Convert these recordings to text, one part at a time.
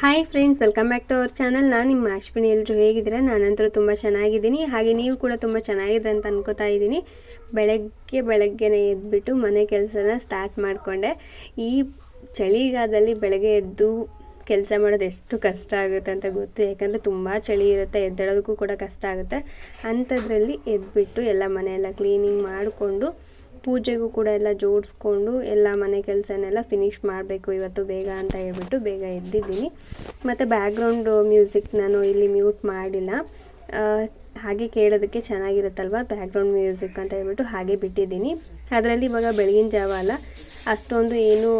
Hi friends welcome back to our channel ನಾನು ನಿಮ್ಮ ಅಶ್ವಿನಿ. ಎಲ್ಲರೂ ಹೇಗಿದ್ದೀರಾ? ನಾನಂತರೂ ತುಂಬ ಚೆನ್ನಾಗಿದ್ದೀನಿ. ಹಾಗೆ ನೀವು ಕೂಡ ತುಂಬ ಚೆನ್ನಾಗಿದೆ ಅಂತ ಅನ್ಕೋತಾ ಇದ್ದೀನಿ. ಬೆಳಗ್ಗೆ ಬೆಳಗ್ಗೆನೇ ಎದ್ದುಬಿಟ್ಟು ಮನೆ ಕೆಲಸನ ಸ್ಟಾರ್ಟ್ ಮಾಡಿಕೊಂಡೆ. ಈ ಚಳಿಗಾಲದಲ್ಲಿ ಬೆಳಗ್ಗೆ ಎದ್ದು ಕೆಲಸ ಮಾಡೋದು ಎಷ್ಟು ಕಷ್ಟ ಆಗುತ್ತೆ ಅಂತ ಗೊತ್ತು. ಯಾಕಂದರೆ ತುಂಬ ಚಳಿ ಇರುತ್ತೆ, ಎದ್ದೇಳೋದಕ್ಕೂ ಕೂಡ ಕಷ್ಟ ಆಗುತ್ತೆ. ಅಂಥದ್ರಲ್ಲಿ ಎದ್ಬಿಟ್ಟು ಎಲ್ಲ ಮನೆಯೆಲ್ಲ ಕ್ಲೀನಿಂಗ್ ಮಾಡಿಕೊಂಡು ಪೂಜೆಗೂ ಕೂಡ ಎಲ್ಲ ಜೋಡಿಸ್ಕೊಂಡು ಎಲ್ಲ ಮನೆ ಕೆಲಸನೆಲ್ಲ ಫಿನಿಶ್ ಮಾಡಬೇಕು ಇವತ್ತು ಬೇಗ ಅಂತ ಹೇಳ್ಬಿಟ್ಟು ಬೇಗ ಎದ್ದಿದ್ದೀನಿ. ಮತ್ತು ಬ್ಯಾಕ್ಗ್ರೌಂಡು ಮ್ಯೂಸಿಕ್ ನಾನು ಇಲ್ಲಿ ಮ್ಯೂಟ್ ಮಾಡಿಲ್ಲ. ಹಾಗೆ ಕೇಳೋದಕ್ಕೆ ಚೆನ್ನಾಗಿರುತ್ತಲ್ವ ಬ್ಯಾಕ್ಗ್ರೌಂಡ್ ಮ್ಯೂಸಿಕ್ ಅಂತ ಹೇಳ್ಬಿಟ್ಟು ಹಾಗೆ ಬಿಟ್ಟಿದ್ದೀನಿ. ಅದರಲ್ಲಿ ಇವಾಗ ಬೆಳಗಿನ ಜಾವ ಅಲ್ಲ, ಅಷ್ಟೊಂದು ಏನೂ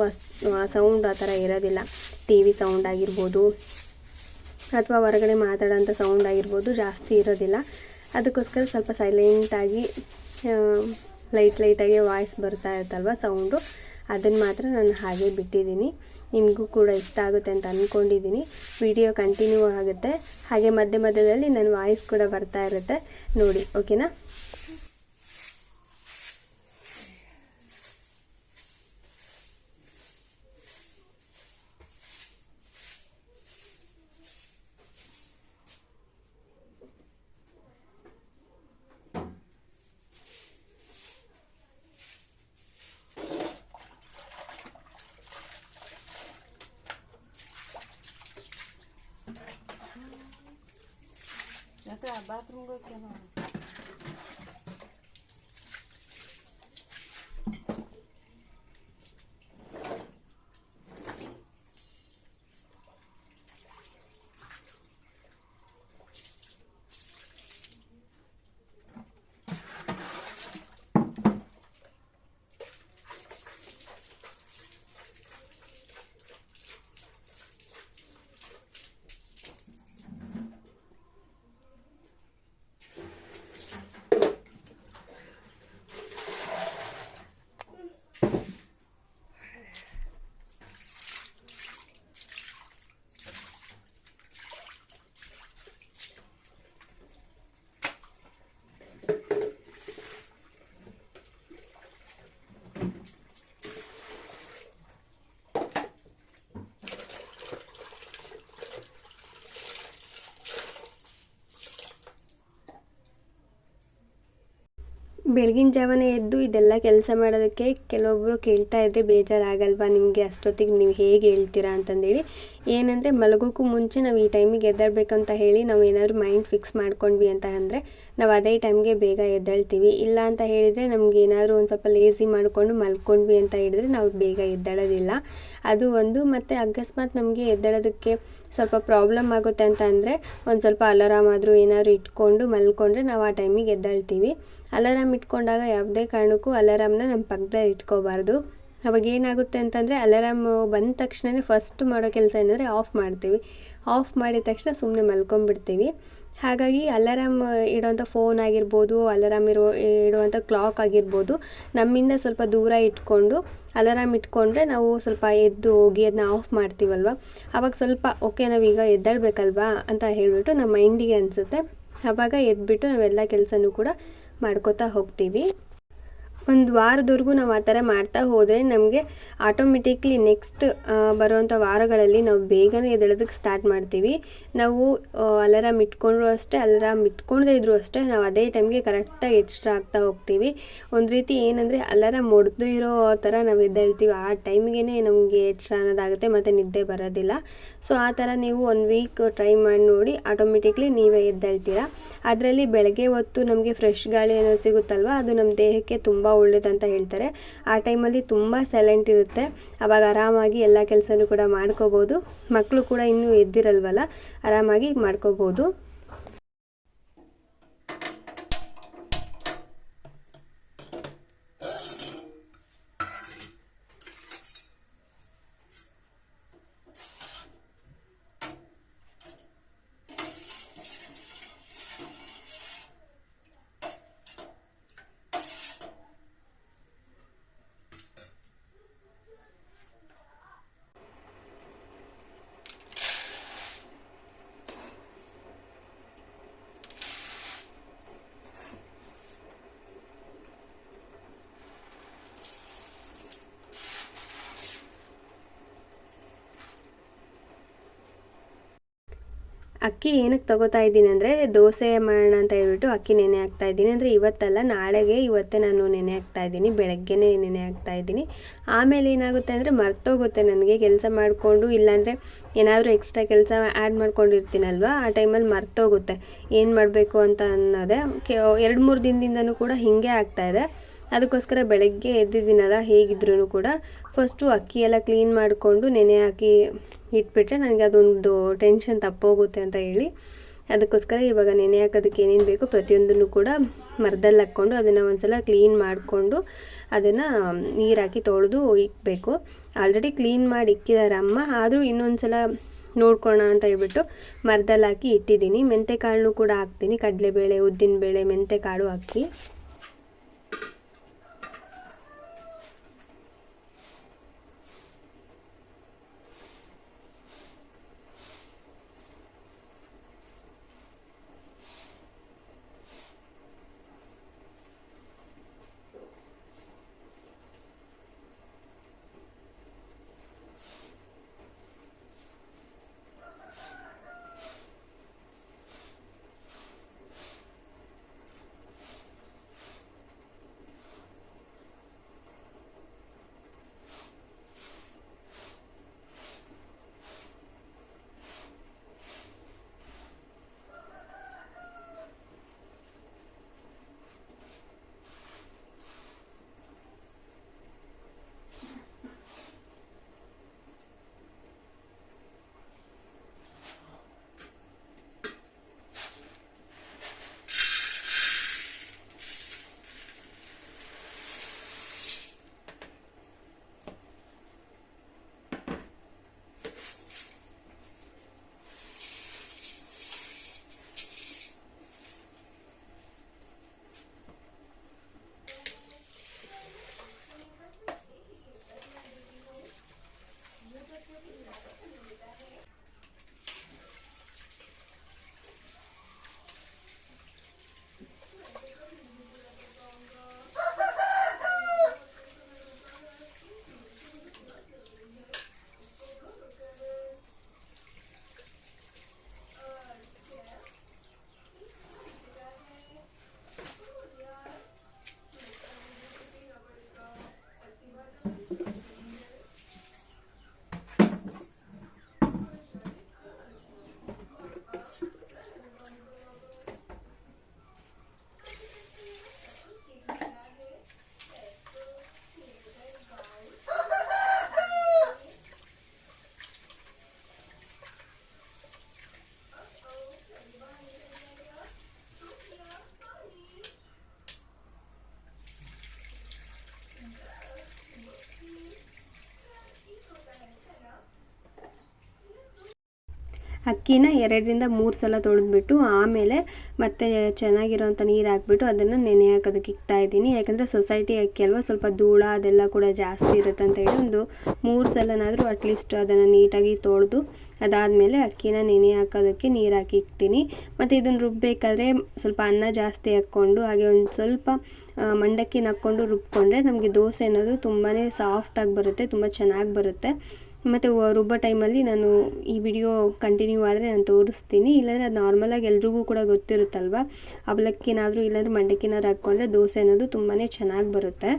ಸೌಂಡ್ ಆ ಥರ ಇರೋದಿಲ್ಲ. ಟಿ ವಿ ಸೌಂಡ್ ಆಗಿರ್ಬೋದು ಅಥವಾ ಹೊರಗಡೆ ಮಾತಾಡೋಂಥ ಸೌಂಡ್ ಆಗಿರ್ಬೋದು ಜಾಸ್ತಿ ಇರೋದಿಲ್ಲ. ಅದಕ್ಕೋಸ್ಕರ ಸ್ವಲ್ಪ ಸೈಲೆಂಟಾಗಿ ಲೈಟ್ ಲೈಟಾಗಿ ವಾಯ್ಸ್ ಬರ್ತಾ ಇರುತ್ತಲ್ವ ಸೌಂಡು ಅದನ್ನು ಮಾತ್ರ ನಾನು ಹಾಗೆ ಬಿಟ್ಟಿದ್ದೀನಿ. ನಿಮಗೂ ಕೂಡ ಇಷ್ಟ ಆಗುತ್ತೆ ಅಂತ ಅಂದ್ಕೊಂಡಿದ್ದೀನಿ ವಿಡಿಯೋ ಕಂಟಿನ್ಯೂ ಆಗುತ್ತೆ. ಹಾಗೆ ಮಧ್ಯ ಮಧ್ಯದಲ್ಲಿ ನನ್ನ ವಾಯ್ಸ್ ಕೂಡ ಬರ್ತಾ ಇರುತ್ತೆ. ನೋಡಿ ಓಕೆನಾ batam um bocadinho. ಬೆಳಗಿನ ಜಾವನೇ ಎದ್ದು ಇದೆಲ್ಲ ಕೆಲಸ ಮಾಡೋದಕ್ಕೆ ಕೆಲವೊಬ್ಬರು ಕೇಳ್ತಾ ಇದ್ದರೆ ಬೇಜಾರಾಗಲ್ವಾ ನಿಮಗೆ ಅಷ್ಟೊತ್ತಿಗೆ ನೀವು ಹೇಗೆ ಹೇಳ್ತೀರಾ ಅಂತಂದೇಳಿ. ಏನಂದರೆ ಮಲಗೋಕ್ಕೂ ಮುಂಚೆ ನಾವು ಈ ಟೈಮಿಗೆ ಎದ್ದೇಳಬೇಕಂತ ಹೇಳಿ ನಾವು ಏನಾದರೂ ಮೈಂಡ್ ಫಿಕ್ಸ್ ಮಾಡ್ಕೊಂಡ್ವಿ ಅಂತ ಅಂದರೆ ನಾವು ಅದೇ ಟೈಮ್ಗೆ ಬೇಗ ಎದ್ದೇಳ್ತೀವಿ. ಇಲ್ಲ ಅಂತ ಹೇಳಿದರೆ ನಮ್ಗೆ ಏನಾದರೂ ಒಂದು ಸ್ವಲ್ಪ ಲೇಸಿ ಮಾಡಿಕೊಂಡು ಮಲ್ಕೊಂಡ್ವಿ ಅಂತ ಹೇಳಿದರೆ ನಾವು ಬೇಗ ಎದ್ದೇಳೋದಿಲ್ಲ. ಅದು ಒಂದು ಮತ್ತು ಅಕಸ್ಮಾತ್ ನಮಗೆ ಎದ್ದಾಳೋದಕ್ಕೆ ಸ್ವಲ್ಪ ಪ್ರಾಬ್ಲಮ್ ಆಗುತ್ತೆ ಅಂತ ಅಂದರೆ ಒಂದು ಸ್ವಲ್ಪ ಅಲಾರಾಮ್ ಆದರೂ ಏನಾದರೂ ಇಟ್ಕೊಂಡು ಮಲ್ಕೊಂಡ್ರೆ ನಾವು ಆ ಟೈಮಿಗೆ ಎದ್ದೇಳ್ತೀವಿ. ಅಲಾರಾಮ್ ಇಟ್ಕೊಂಡಾಗ ಯಾವುದೇ ಕಾರಣಕ್ಕೂ ಅಲಾರಾಮ್ನ ನಮ್ಮ ಪಕ್ಕದಲ್ಲಿ ಇಟ್ಕೋಬಾರ್ದು. ಅವಾಗ ಏನಾಗುತ್ತೆ ಅಂತಂದರೆ ಅಲಾರಾಮ್ ಬಂದ ತಕ್ಷಣವೇ ಫಸ್ಟ್ ಮಾಡೋ ಕೆಲಸ ಏನಂದರೆ ಆಫ್ ಮಾಡ್ತೀವಿ. ಆಫ್ ಮಾಡಿದ ತಕ್ಷಣ ಸುಮ್ಮನೆ ಮಲ್ಕೊಂಬಿಡ್ತೀವಿ ಹಾಗಾಗಿ ಅಲಾರಾಮ್ ಇಡೋಂಥ ಫೋನ್ ಆಗಿರ್ಬೋದು, ಅಲಾರಾಮ್ ಇರೋ, ಇಡುವಂಥ ಕ್ಲಾಕ್ ಆಗಿರ್ಬೋದು, ನಮ್ಮಿಂದ ಸ್ವಲ್ಪ ದೂರ ಇಟ್ಕೊಂಡು ಅಲಾರಾಮ್ ಇಟ್ಕೊಂಡ್ರೆ ನಾವು ಸ್ವಲ್ಪ ಎದ್ದು ಹೋಗಿ ಅದನ್ನ ಆಫ್ ಮಾಡ್ತೀವಲ್ವ? ಆವಾಗ ಸ್ವಲ್ಪ, ಓಕೆ, ನಾವೀಗ ಎದ್ದಾಡಬೇಕಲ್ವಾ? ಅಂತ ಹೇಳಿಬಿಟ್ಟು ನಮ್ಮ ಮೈಂಡಿಗೆ ಅನಿಸುತ್ತೆ. ಆವಾಗ ಎದ್ಬಿಟ್ಟು ನಾವೆಲ್ಲ ಕೆಲಸನೂ ಕೂಡ ಮಾಡ್ಕೋತಾ ಹೋಗ್ತೀವಿ. ಒಂದು ವಾರದವರೆಗೂ ನಾವು ಆ ಥರ ಮಾಡ್ತಾ ಹೋದರೆ ನಮಗೆ ಆಟೋಮೆಟಿಕ್ಲಿ ನೆಕ್ಸ್ಟ್ ಬರುವಂಥ ವಾರಗಳಲ್ಲಿ ನಾವು ಬೇಗನೆ ಎದ್ದೇಳೋದಕ್ಕೆ ಸ್ಟಾರ್ಟ್ ಮಾಡ್ತೀವಿ. ನಾವು ಅಲಾರಾಮ್ ಇಟ್ಕೊಂಡ್ರು ಅಷ್ಟೇ ಅಲಾರಾಮ್ ಇಟ್ಕೊಳ್ದೇ ಇದ್ದರೂ ಅಷ್ಟೇ ನಾವು ಅದೇ ಟೈಮ್ಗೆ ಕರೆಕ್ಟಾಗಿ ಎಚ್ಚರ ಆಗ್ತಾ ಹೋಗ್ತೀವಿ. ಒಂದು ರೀತಿ ಏನಂದರೆ ಅಲಾರಾಮ್ ಹೊಡೆದು ಇರೋ ಥರ ನಾವು ಎದ್ದೇಳ್ತೀವಿ. ಆ ಟೈಮ್ಗೆ ನಮಗೆ ಎಚ್ಚರ ಅನ್ನೋದಾಗುತ್ತೆ ಮತ್ತು ನಿದ್ದೆ ಬರೋದಿಲ್ಲ. ಸೊ ಆ ಥರ ನೀವು ಒನ್ ವೀಕ್ ಟ್ರೈ ಮಾಡಿ ನೋಡಿ ಆಟೋಮೆಟಿಕ್ಲಿ ನೀವೇ ಎದ್ದೇಳ್ತೀರಾ. ಅದರಲ್ಲಿ ಬೆಳಗ್ಗೆ ಹೊತ್ತು ನಮಗೆ ಫ್ರೆಶ್ ಗಾಳಿ ಏನೋ ಸಿಗುತ್ತಲ್ವ, ಅದು ನಮ್ಮ ದೇಹಕ್ಕೆ ತುಂಬ ಒಳ್ಳೇದಂತ ಹೇಳ್ತಾರೆ. ಆ ಟೈಮಲ್ಲಿ ತುಂಬ ಸೈಲೆಂಟ್ ಇರುತ್ತೆ. ಆವಾಗ ಆರಾಮಾಗಿ ಎಲ್ಲ ಕೆಲಸನೂ ಕೂಡ ಮಾಡ್ಕೋಬೋದು. ಮಕ್ಕಳು ಕೂಡ ಇನ್ನೂ ಎದ್ದಿರಲ್ವಲ್ಲ, ಆರಾಮಾಗಿ ಮಾಡ್ಕೋಬೋದು. ಅಕ್ಕಿ ಏನಕ್ಕೆ ತಗೋತಾ ಇದ್ದೀನಿ ಅಂದರೆ ದೋಸೆ ಮಾಡೋಣ ಅಂತ ಹೇಳ್ಬಿಟ್ಟು ಅಕ್ಕಿ ನೆನೆ ಹಾಕ್ತಾ ಇದ್ದೀನಿ. ಅಂದರೆ ಇವತ್ತಲ್ಲ, ನಾಳೆಗೆ ಇವತ್ತೇ ನಾನು ನೆನೆ ಹಾಕ್ತಾ ಇದ್ದೀನಿ, ಬೆಳಗ್ಗೆನೇ ನೆನೆ ಹಾಕ್ತಾ ಇದ್ದೀನಿ. ಆಮೇಲೆ ಏನಾಗುತ್ತೆ ಅಂದರೆ ಮರ್ತೋಗುತ್ತೆ ನನಗೆ, ಕೆಲಸ ಮಾಡಿಕೊಂಡು, ಇಲ್ಲಾಂದರೆ ಏನಾದರೂ ಎಕ್ಸ್ಟ್ರಾ ಕೆಲಸ ಆ್ಯಡ್ ಮಾಡ್ಕೊಂಡಿರ್ತೀನಲ್ವ, ಆ ಟೈಮಲ್ಲಿ ಮರ್ತೋಗುತ್ತೆ. ಏನು ಮಾಡಬೇಕು ಅಂತ ಅನ್ನೋದೇ, ಕೆ, ಎರಡು ಮೂರು ದಿನದಿಂದನೂ ಕೂಡ ಹೀಗೆ ಆಗ್ತಾಯಿದೆ ಅದಕ್ಕೋಸ್ಕರ ಬೆಳಗ್ಗೆ ಎದ್ದಿದ್ದೀನಲ್ಲ ಹೇಗಿದ್ರೂ ಕೂಡ ಫಸ್ಟು ಅಕ್ಕಿ ಎಲ್ಲ ಕ್ಲೀನ್ ಮಾಡಿಕೊಂಡು ನೆನೆ ಹಾಕಿ ಇಟ್ಬಿಟ್ರೆ ನನಗೆ ಅದೊಂದು ಟೆನ್ಷನ್ ತಪ್ಪೋಗುತ್ತೆ ಅಂತ ಹೇಳಿ, ಅದಕ್ಕೋಸ್ಕರ ಇವಾಗ ನೆನೆ ಹಾಕೋದಕ್ಕೆ ಏನೇನು ಬೇಕು ಪ್ರತಿಯೊಂದನ್ನು ಕೂಡ ಮರದಲ್ಲಿ ಹಾಕ್ಕೊಂಡು ಅದನ್ನು ಒಂದ್ಸಲ ಕ್ಲೀನ್ ಮಾಡಿಕೊಂಡು ಅದನ್ನು ನೀರಾಕಿ ತೊಳೆದು ಇಕ್ಬೇಕು. ಆಲ್ರೆಡಿ ಕ್ಲೀನ್ ಮಾಡಿ ಇಕ್ಕಿದ್ದಾರೆ ಅಮ್ಮ, ಆದರೂ ಇನ್ನೊಂದು ಸಲ ನೋಡ್ಕೋಣ ಅಂತ ಹೇಳ್ಬಿಟ್ಟು ಮರದಲ್ಲಿ ಹಾಕಿ ಇಟ್ಟಿದ್ದೀನಿ. ಮೆಂತೆಕಾಳನ್ನು ಕೂಡ ಹಾಕ್ತೀನಿ, ಕಡಲೆಬೇಳೆ, ಉದ್ದಿನಬೇಳೆ, ಮೆಂತೆಕಾಳು ಹಾಕಿ. ಅಕ್ಕಿನ ಎರಡರಿಂದ ಮೂರು ಸಲ ತೊಳೆದ್ಬಿಟ್ಟು ಆಮೇಲೆ ಮತ್ತೆ ಚೆನ್ನಾಗಿರೋಂಥ ನೀರು ಹಾಕ್ಬಿಟ್ಟು ಅದನ್ನು ನೆನೆ ಹಾಕೋದಕ್ಕೆ ಇಕ್ತಾ ಇದ್ದೀನಿ. ಯಾಕಂದರೆ ಸೊಸೈಟಿ ಅಕ್ಕಿ ಅಲ್ವಾ, ಸ್ವಲ್ಪ ಧೂಳ ಅದೆಲ್ಲ ಕೂಡ ಜಾಸ್ತಿ ಇರುತ್ತೆ ಅಂತ ಹೇಳಿ ಒಂದು ಮೂರು ಸಲನಾದರೂ ಅಟ್ಲೀಸ್ಟ್ ಅದನ್ನು ನೀಟಾಗಿ ತೊಳೆದು ಅದಾದಮೇಲೆ ಅಕ್ಕಿನ ನೆನೆ ಹಾಕೋದಕ್ಕೆ ನೀರು ಹಾಕಿ ಇಕ್ತೀನಿ. ಮತ್ತು ಇದನ್ನು ರುಬ್ಬಬೇಕಾದ್ರೆ ಸ್ವಲ್ಪ ಅನ್ನ ಜಾಸ್ತಿ ಹಾಕ್ಕೊಂಡು, ಹಾಗೆ ಒಂದು ಸ್ವಲ್ಪ ಮಂಡಕ್ಕಿ ಹಾಕ್ಕೊಂಡು ರುಬ್ಕೊಂಡ್ರೆ ನಮಗೆ ದೋಸೆ ಅನ್ನೋದು ತುಂಬಾ ಸಾಫ್ಟಾಗಿ ಬರುತ್ತೆ, ತುಂಬ ಚೆನ್ನಾಗಿ ಬರುತ್ತೆ. ಮತ್ತು ರುಬ್ಬೋ ಟೈಮಲ್ಲಿ ನಾನು ಈ ವಿಡಿಯೋ ಕಂಟಿನ್ಯೂ ಆದರೆ ನಾನು ತೋರಿಸ್ತೀನಿ. ಇಲ್ಲಾಂದರೆ ಅದು ನಾರ್ಮಲಾಗಿ ಎಲ್ರಿಗೂ ಕೂಡ ಗೊತ್ತಿರುತ್ತಲ್ವ? ಅವಲಕ್ಕಿನಾದರೂ ಇಲ್ಲಾಂದರೆ ಮಂಡಕ್ಕಿನಾದ್ರು ಹಾಕ್ಕೊಂಡ್ರೆ ದೋಸೆ ಅನ್ನೋದು ತುಂಬಾ ಚೆನ್ನಾಗಿ ಬರುತ್ತೆ.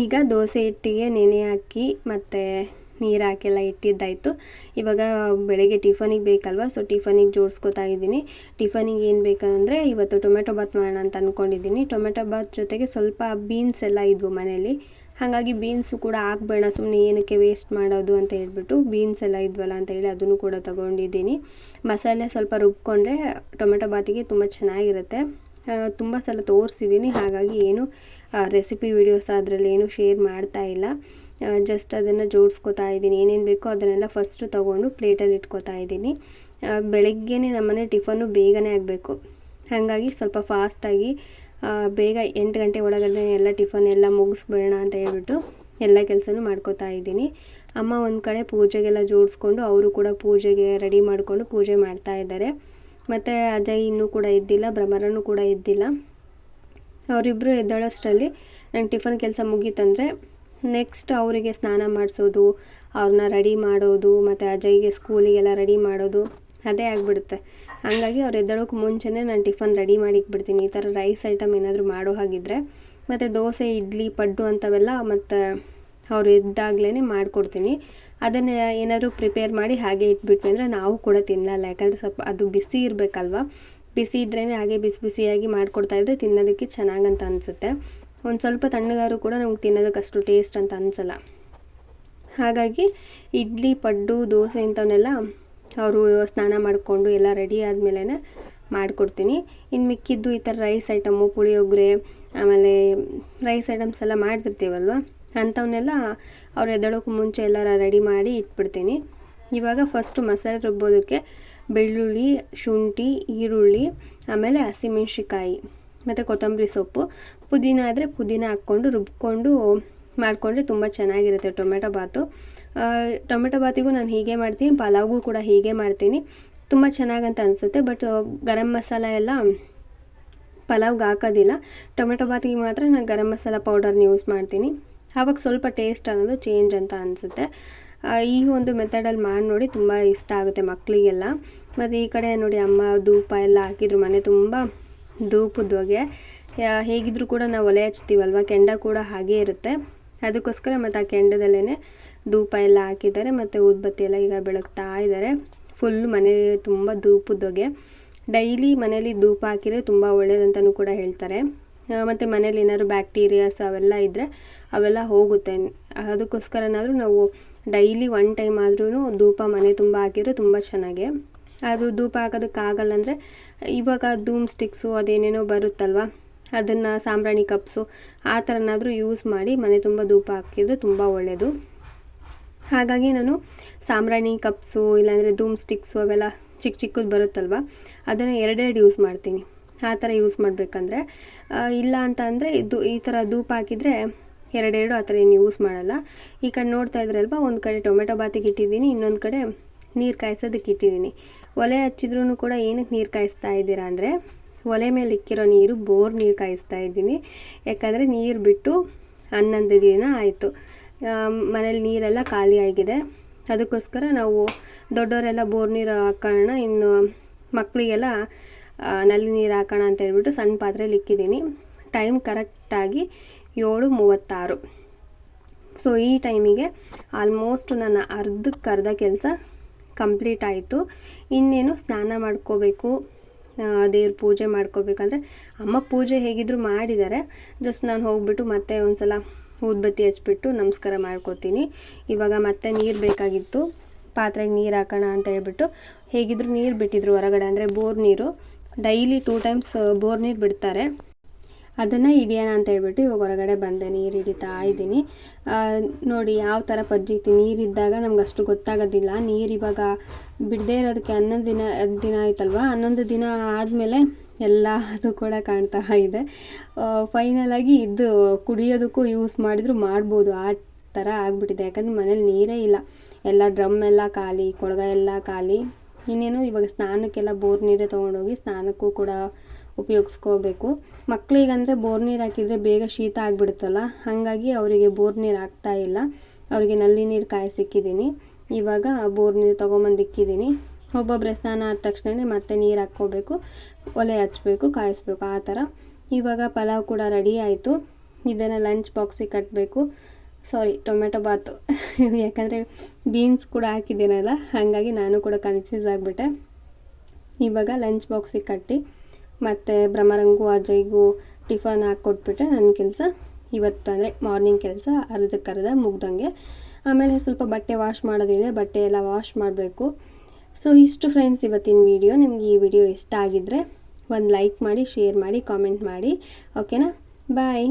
ಈಗ ದೋಸೆ ಹಿಟ್ಟಿಗೆ ನೆನೆ ಹಾಕಿ ಮತ್ತು ನೀರು ಹಾಕೆಲ್ಲ ಇಟ್ಟಿದ್ದಾಯಿತು. ಇವಾಗ ಬೆಳಗ್ಗೆ ಟಿಫನಿಗೆ ಬೇಕಲ್ವ? ಸೊ ಟಿಫನಿಗೆ ಜೋಡಿಸ್ಕೊತಾ ಇದ್ದೀನಿ. ಟಿಫನಿಗೆ ಏನು ಬೇಕಂದರೆ, ಇವತ್ತು ಟೊಮೆಟೊ ಬಾತ್ ಮಾಡೋಣ ಅಂತ ಅಂದ್ಕೊಂಡಿದ್ದೀನಿ ಟೊಮೆಟೊ ಬಾತ್ ಜೊತೆಗೆ ಸ್ವಲ್ಪ ಬೀನ್ಸ್ ಎಲ್ಲ ಇದ್ವು ಮನೇಲಿ. ಹಾಗಾಗಿ ಬೀನ್ಸು ಕೂಡ ಹಾಕ್ಬೇಡ ಸುಮ್ಮನೆ ಏನಕ್ಕೆ ವೇಸ್ಟ್ ಮಾಡೋದು ಅಂತ ಹೇಳ್ಬಿಟ್ಟು ಬೀನ್ಸ್ ಎಲ್ಲ ಇದ್ವಲ್ಲ ಅಂತ ಹೇಳಿ ಅದನ್ನು ಕೂಡ ತೊಗೊಂಡಿದ್ದೀನಿ. ಮಸಾಲೆ ಸ್ವಲ್ಪ ರುಬ್ಕೊಂಡ್ರೆ ಟೊಮೆಟೊ ಬಾತಿಗೆ ತುಂಬ ಚೆನ್ನಾಗಿರುತ್ತೆ. ತುಂಬ ಸಲ ತೋರಿಸಿದ್ದೀನಿ, ಹಾಗಾಗಿ ಏನು ರೆಸಿಪಿ ವಿಡಿಯೋಸ್ ಅದರಲ್ಲಿ ಏನು ಶೇರ್ ಮಾಡ್ತಾ ಇಲ್ಲ. ಜಸ್ಟ್ ಅದನ್ನು ಜೋಡಿಸ್ಕೊತಾ ಇದ್ದೀನಿ. ಏನೇನು ಬೇಕೋ ಅದನ್ನೆಲ್ಲ ಫಸ್ಟು ತೊಗೊಂಡು ಪ್ಲೇಟಲ್ಲಿ ಇಟ್ಕೊತಾ ಇದ್ದೀನಿ. ಬೆಳಗ್ಗೆ ನಮ್ಮನೆ ಟಿಫನ್ನು ಬೇಗನೆ ಆಗಬೇಕು. ಹಾಗಾಗಿ ಸ್ವಲ್ಪ ಫಾಸ್ಟಾಗಿ ಬೇಗ ಎಂಟು ಗಂಟೆ ಒಳಗಡೆ ಎಲ್ಲ ಟಿಫನ್ ಎಲ್ಲ ಮುಗಿಸ್ಬಿಡೋಣ ಅಂತ ಹೇಳ್ಬಿಟ್ಟು ಎಲ್ಲ ಕೆಲಸನೂ ಮಾಡ್ಕೋತಾ ಇದ್ದೀನಿ. ಅಮ್ಮ ಒಂದು ಕಡೆ ಪೂಜೆಗೆಲ್ಲ ಜೋಡಿಸ್ಕೊಂಡು ಅವರು ಕೂಡ ಪೂಜೆಗೆ ರೆಡಿ ಮಾಡಿಕೊಂಡು ಪೂಜೆ ಮಾಡ್ತಾ ಇದ್ದಾರೆ. ಮತ್ತು ಅಜಯ್ ಇನ್ನೂ ಕೂಡ ಇದ್ದಿಲ್ಲ, ಭ್ರಮರನೂ ಕೂಡ ಇದ್ದಿಲ್ಲ. ಅವರಿಬ್ಬರು ಎದ್ದೇಳೋಷ್ಟರಲ್ಲಿ ನಂಗೆ ಟಿಫನ್ ಕೆಲಸ ಮುಗೀತಂದರೆ ನೆಕ್ಸ್ಟ್ ಅವರಿಗೆ ಸ್ನಾನ ಮಾಡಿಸೋದು ಅವ್ರನ್ನ ರೆಡಿ ಮಾಡೋದು, ಮತ್ತು ಅಜಯ್ಗೆ ಸ್ಕೂಲಿಗೆಲ್ಲ ರೆಡಿ ಮಾಡೋದು, ಅದೇ ಆಗಿಬಿಡುತ್ತೆ. ಹಾಗಾಗಿ ಅವ್ರು ಎದ್ದೇಳೋಕೆ ಮುಂಚೆನೇ ನಾನು ಟಿಫನ್ ರೆಡಿ ಮಾಡಿ ಇಟ್ಬಿಡ್ತೀನಿ ಈ ಥರ ರೈಸ್ ಐಟಮ್ ಏನಾದರೂ ಮಾಡೋ ಹಾಗಿದ್ರೆ, ಮತ್ತು ದೋಸೆ, ಇಡ್ಲಿ, ಪಡ್ಡು ಅಂಥವೆಲ್ಲ ಮತ್ತು ಅವ್ರು ಎದ್ದಾಗಲೇ ಮಾಡಿಕೊಡ್ತೀನಿ. ಅದನ್ನು ಏನಾದರೂ ಪ್ರಿಪೇರ್ ಮಾಡಿ ಹಾಗೆ ಇಟ್ಬಿಟ್ವಿ ಅಂದರೆ ನಾವು ಕೂಡ ತಿನ್ನಲ್ಲ ಯಾಕಂದರೆ ಸ್ವಲ್ಪ ಅದು ಬಿಸಿ ಇರಬೇಕಲ್ವ? ಬಿಸಿ ಇದ್ರೇ ಹಾಗೆ ಬಿಸಿ ಬಿಸಿಯಾಗಿ ಮಾಡಿಕೊಡ್ತಾ ಇದ್ದರೆ ತಿನ್ನೋದಕ್ಕೆ ಚೆನ್ನಾಗಂತ ಅನಿಸುತ್ತೆ. ಒಂದು ಸ್ವಲ್ಪ ತಣ್ಣಗಾರು ಕೂಡ ನಮ್ಗೆ ತಿನ್ನೋದಕ್ಕೆ ಅಷ್ಟು ಟೇಸ್ಟ್ ಅಂತ ಅನಿಸಲ್ಲ. ಹಾಗಾಗಿ ಇಡ್ಲಿ, ಪಡ್ಡು, ದೋಸೆ ಇಂಥವನ್ನೆಲ್ಲ ಅವರು ಸ್ನಾನ ಮಾಡಿಕೊಂಡು ಎಲ್ಲ ರೆಡಿ ಆದಮೇಲೆ ಮಾಡಿಕೊಡ್ತೀನಿ. ಇನ್ನು ಮಿಕ್ಕಿದ್ದು ಈ ಥರ ರೈಸ್ ಐಟಮು ಪುಳಿಯೋಗರೆ, ಆಮೇಲೆ ರೈಸ್ ಐಟಮ್ಸ್ ಎಲ್ಲ ಮಾಡ್ತಿರ್ತೀವಲ್ವ? ಅಂಥವನ್ನೆಲ್ಲ ಅವ್ರು ಎದ್ದೇಳೋಕ್ಕೂ ಮುಂಚೆ ಎಲ್ಲ ರೆಡಿ ಮಾಡಿ ಇಟ್ಬಿಡ್ತೀನಿ. ಇವಾಗ ಫಸ್ಟು ಮಸಾಲೆ ರುಬ್ಬೋದಕ್ಕೆ ಬೆಳ್ಳುಳ್ಳಿ, ಶುಂಠಿ, ಈರುಳ್ಳಿ, ಆಮೇಲೆ ಹಸಿಮೆಣ್ಸಿಕಾಯಿ ಮತ್ತು ಕೊತ್ತಂಬರಿ ಸೊಪ್ಪು. ಪುದೀನ ಆದರೆ ಪುದೀನ ಹಾಕ್ಕೊಂಡು ರುಬ್ಕೊಂಡು ಮಾಡಿಕೊಂಡ್ರೆ ತುಂಬ ಚೆನ್ನಾಗಿರುತ್ತೆ ಟೊಮೆಟೊ ಬಾತು. ಟೊಮೆಟೊ ಬಾತಿಗೂ ನಾನು ಹೀಗೆ ಮಾಡ್ತೀನಿ, ಪಲಾವ್ಗೂ ಕೂಡ ಹೀಗೆ ಮಾಡ್ತೀನಿ. ತುಂಬ ಚೆನ್ನಾಗಂತ ಅನಿಸುತ್ತೆ, ಬಟ್ ಗರಂ ಮಸಾಲ ಎಲ್ಲ ಪಲಾವ್ಗೆ ಹಾಕೋದಿಲ್ಲ. ಟೊಮೆಟೊ ಬಾತಿಗೆ ಮಾತ್ರ ನಾನು ಗರಂ ಮಸಾಲ ಪೌಡರ್ನ ಯೂಸ್ ಮಾಡ್ತೀನಿ. ಆವಾಗ ಸ್ವಲ್ಪ ಟೇಸ್ಟ್ ಅನ್ನೋದು ಚೇಂಜ್ ಅಂತ ಅನಿಸುತ್ತೆ. ಈ ಒಂದು ಮೆಥಡಲ್ಲಿ ಮಾಡಿ ನೋಡಿ ತುಂಬ ಇಷ್ಟ ಆಗುತ್ತೆ ಮಕ್ಕಳಿಗೆಲ್ಲ ಮತ್ತು ಈ ಕಡೆ ನೋಡಿ ಅಮ್ಮ ಧೂಪ ಎಲ್ಲ ಹಾಕಿದ್ರು, ಮನೆ ತುಂಬ ಧೂಪದ ಹೊಗೆ ಹೇಗಿದ್ರೂ ಕೂಡ ನಾವು ಒಲೆ ಹಚ್ತೀವಲ್ವ, ಕೆಂಡ ಕೂಡ ಹಾಗೇ ಇರುತ್ತೆ. ಅದಕ್ಕೋಸ್ಕರ ಮತ್ತು ಆ ಕೆಂಡದಲ್ಲೇ ಧೂಪ ಎಲ್ಲ ಹಾಕಿದ್ದಾರೆ, ಮತ್ತು ಊದ್ಬತ್ತಿ ಎಲ್ಲ ಈಗ ಬೆಳಗ್ತಾ ಇದ್ದಾರೆ. ಫುಲ್ ಮನೆ ತುಂಬ ಧೂಪದ ಹೊಗೆ ಡೈಲಿ ಮನೇಲಿ ಧೂಪ ಹಾಕಿದರೆ ತುಂಬ ಒಳ್ಳೇದಂತಲೂ ಕೂಡ ಹೇಳ್ತಾರೆ. ಮತ್ತು ಮನೇಲಿ ಏನಾದ್ರು ಬ್ಯಾಕ್ಟೀರಿಯಾಸ್ ಅವೆಲ್ಲ ಇದ್ದರೆ ಅವೆಲ್ಲ ಹೋಗುತ್ತೆ. ಅದಕ್ಕೋಸ್ಕರನಾದರೂ ನಾವು ಡೈಲಿ ಒನ್ ಟೈಮ್ ಆದ್ರೂ ಧೂಪ ಮನೆ ತುಂಬ ಹಾಕಿದರೆ ತುಂಬ ಚೆನ್ನಾಗೆ. ಅದು ಧೂಪ ಹಾಕೋದಕ್ಕಾಗಲ್ಲ ಅಂದರೆ ಇವಾಗ ಧೂಮ್ ಸ್ಟಿಕ್ಸು ಅದೇನೇನೋ ಬರುತ್ತಲ್ವ? ಅದನ್ನು ಸಾಂಬ್ರಾಣಿ ಕಪ್ಸು ಆ ಥರನಾದರೂ ಯೂಸ್ ಮಾಡಿ ಮನೆ ತುಂಬ ಧೂಪ ಹಾಕಿದರೆ ತುಂಬ ಒಳ್ಳೆಯದು ಹಾಗಾಗಿ ನಾನು ಸಾಂಬ್ರಾಣಿ ಕಪ್ಸು ಇಲ್ಲಾಂದರೆ ಧೂಮ್ ಸ್ಟಿಕ್ಸು ಅವೆಲ್ಲ ಚಿಕ್ಕ ಚಿಕ್ಕದು ಬರುತ್ತಲ್ವ? ಅದನ್ನು ಎರಡೆರಡು ಯೂಸ್ ಮಾಡ್ತೀನಿ. ಆ ಥರ ಯೂಸ್ ಮಾಡಬೇಕಂದ್ರೆ ಇಲ್ಲ ಅಂತ ಅಂದರೆ ಇದು ಈ ಥರ ಧೂಪ ಹಾಕಿದರೆ ಎರಡೆರಡು ಆ ಥರ ಏನು ಯೂಸ್ ಮಾಡಲ್ಲ. ಈ ಕಡೆ ನೋಡ್ತಾ ಇದ್ರಲ್ವ ಒಂದು ಕಡೆ ಟೊಮೆಟೊ ಬಾತಿಗೆ ಇಟ್ಟಿದ್ದೀನಿ, ಇನ್ನೊಂದು ಕಡೆ ನೀರು ಕಾಯಿಸೋದಕ್ಕೆ ಇಟ್ಟಿದ್ದೀನಿ. ಒಲೆ ಹಚ್ಚಿದ್ರೂ ಕೂಡ ಏನಕ್ಕೆ ನೀರು ಕಾಯಿಸ್ತಾ ಇದ್ದೀರಾ ಅಂದರೆ, ಒಲೆ ಮೇಲೆ ಇಕ್ಕಿರೋ ನೀರು, ಬೋರ್ ನೀರು ಕಾಯಿಸ್ತಾ ಇದ್ದೀನಿ. ಯಾಕಂದರೆ ನೀರು ಬಿಟ್ಟು ಹನ್ನೊಂದು ದಿನ ಆಯಿತು ಮನೇಲಿ ನೀರೆಲ್ಲ ಖಾಲಿ ಆಗಿದೆ. ಅದಕ್ಕೋಸ್ಕರ ನಾವು ದೊಡ್ಡವರೆಲ್ಲ ಬೋರ್ ನೀರು ಹಾಕೋಣ, ಇನ್ನು ಮಕ್ಕಳಿಗೆಲ್ಲ ನಲ್ಲಿ ನೀರು ಹಾಕೋಣ ಅಂತ ಹೇಳ್ಬಿಟ್ಟು ಸಣ್ಣ ಪಾತ್ರೆಯಲ್ಲಿ ಇಕ್ಕಿದ್ದೀನಿ. ಟೈಮ್ ಕರೆಕ್ಟಾಗಿ ಏಳು ಮೂವತ್ತಾರು. ಸೊ ಈ ಟೈಮಿಗೆ ಆಲ್ಮೋಸ್ಟ್ ನನ್ನ ಅರ್ಧಕ್ಕೆ ಅರ್ಧ ಕೆಲಸ ಕಂಪ್ಲೀಟ್ ಆಯಿತು. ಇನ್ನೇನು ಸ್ನಾನ ಮಾಡ್ಕೋಬೇಕು ದೇವ್ರ ಪೂಜೆ ಮಾಡ್ಕೋಬೇಕಂದ್ರೆ ಅಮ್ಮ ಪೂಜೆ ಹೇಗಿದ್ರು ಮಾಡಿದ್ದಾರೆ. ಜಸ್ಟ್ ನಾನು ಹೋಗ್ಬಿಟ್ಟು ಮತ್ತೆ ಒಂದು ಸಲ ಊದ್ಬತ್ತಿ ಹಚ್ಬಿಟ್ಟು ನಮಸ್ಕಾರ ಮಾಡ್ಕೋತೀನಿ. ಇವಾಗ ಮತ್ತೆ ನೀರು ಬೇಕಾಗಿತ್ತು. ಪಾತ್ರೆಗೆ ನೀರು ಹಾಕೋಣ ಅಂತ ಹೇಳ್ಬಿಟ್ಟು ಹೇಗಿದ್ರು ನೀರು ಬಿಟ್ಟಿದ್ರು ಹೊರಗಡೆ, ಅಂದರೆ ಬೋರ್ ನೀರು. ಡೈಲಿ ಟೂ ಟೈಮ್ಸ್ ಬೋರ್ ನೀರು ಬಿಡ್ತಾರೆ. ಅದನ್ನು ಹಿಡಿಯೋಣ ಅಂತ ಹೇಳ್ಬಿಟ್ಟು ಇವಾಗ ಹೊರಗಡೆ ಬಂದೆ, ನೀರು ಹಿಡಿತಾ ಇದ್ದೀನಿ. ನೋಡಿ ಯಾವ ಥರ ಪಜ್ಜಿತಿ ನೀರಿದ್ದಾಗ ನಮ್ಗೆ ಅಷ್ಟು ಗೊತ್ತಾಗೋದಿಲ್ಲ. ನೀರು ಇವಾಗ ಬಿಡದೇ ಇರೋದಕ್ಕೆ ಹನ್ನೊಂದು ದಿನ ದಿನ ಆಯ್ತಲ್ವ? ಹನ್ನೊಂದು ದಿನ ಆದಮೇಲೆ ಎಲ್ಲ ಅದು ಕೂಡ ಕಾಣ್ತಾ ಇದೆ. ಫೈನಲಾಗಿ ಇದು ಕುಡಿಯೋದಕ್ಕೂ ಯೂಸ್ ಮಾಡಿದ್ರು ಮಾಡ್ಬೋದು. ಆ ಥರ ಆಗಿಬಿಟ್ಟಿದೆ. ಯಾಕಂದರೆ ಮನೇಲಿ ನೀರೇ ಇಲ್ಲ. ಎಲ್ಲ ಡ್ರಮ್ ಎಲ್ಲ ಖಾಲಿ ಕೊಳಗ ಎಲ್ಲ ಖಾಲಿ. ಇನ್ನೇನು ಇವಾಗ ಸ್ನಾನಕ್ಕೆಲ್ಲ ಬೋರ್ ನೀರೇ ತೊಗೊಂಡೋಗಿ ಸ್ನಾನಕ್ಕೂ ಕೂಡ ಉಪಯೋಗಿಸ್ಕೋಬೇಕು. ಮಕ್ಕಳಿಗಂದರೆ ಬೋರ್ ನೀರು ಹಾಕಿದರೆ ಬೇಗ ಶೀತ ಆಗಿಬಿಡುತ್ತಲ್ಲ? ಹಾಗಾಗಿ ಅವರಿಗೆ ಬೋರ್ ನೀರು ಹಾಕ್ತಾ ಇಲ್ಲ. ಅವರಿಗೆ ನಲ್ಲಿ ನೀರು ಕಾಯಿಸಿಕ್ಕಿದ್ದೀನಿ ಇವಾಗ ಬೋರ್ ನೀರು ತೊಗೊಂಬಂದು ಒಬ್ಬೊಬ್ಬರೇ ಸ್ನಾನ ಆದ ತಕ್ಷಣವೇ ಮತ್ತೆ ನೀರು ಹಾಕ್ಕೋಬೇಕು. ಒಲೆ ಹಚ್ಚಬೇಕು ಕಾಯಿಸ್ಬೇಕು, ಆ ಥರ. ಇವಾಗ ಪಲಾವ್ ಕೂಡ ರೆಡಿ ಆಯಿತು. ಇದನ್ನು ಲಂಚ್ ಬಾಕ್ಸಿಗೆ ಕಟ್ಟಬೇಕು ಸಾರಿ ಟೊಮೆಟೊ ಬಾತು. ಯಾಕಂದರೆ ಬೀನ್ಸ್ ಕೂಡ ಹಾಕಿದ್ದೀನಲ್ಲ? ಹಾಗಾಗಿ ನಾನು ಕೂಡ ಕನ್ಫ್ಯೂಸ್ ಆಗಿಬಿಟ್ಟೆ. ಇವಾಗ ಲಂಚ್ ಬಾಕ್ಸಿಗೆ ಕಟ್ಟಿ ಮತ್ತು ಭ್ರಮರಂಗೂ ಅಜಯ್ಗೂ ಟಿಫನ್ ಹಾಕ್ಕೊಟ್ಬಿಟ್ರೆ ನನ್ನ ಕೆಲಸ ಇವತ್ತು ಅಂದರೆ ಮಾರ್ನಿಂಗ್ ಕೆಲಸ ಅರ್ಧಕ್ಕರ್ಧ ಮುಗ್ದಂಗೆ. ಆಮೇಲೆ ಸ್ವಲ್ಪ ಬಟ್ಟೆ ವಾಶ್ ಮಾಡೋದಿದೆ, ಬಟ್ಟೆ ಎಲ್ಲ ವಾಶ್ ಮಾಡಬೇಕು. ಸೊ ಇಷ್ಟು ಫ್ರೆಂಡ್ಸ್ ಇವತ್ತಿನ ವಿಡಿಯೋ ನಿಮಗೆ ಈ ವಿಡಿಯೋ ಇಷ್ಟ ಆಗಿದ್ದರೆ ಒಂದು ಲೈಕ್ ಮಾಡಿ ಶೇರ್ ಮಾಡಿ ಕಾಮೆಂಟ್ ಮಾಡಿ. ಓಕೆನಾ ಬಾಯ್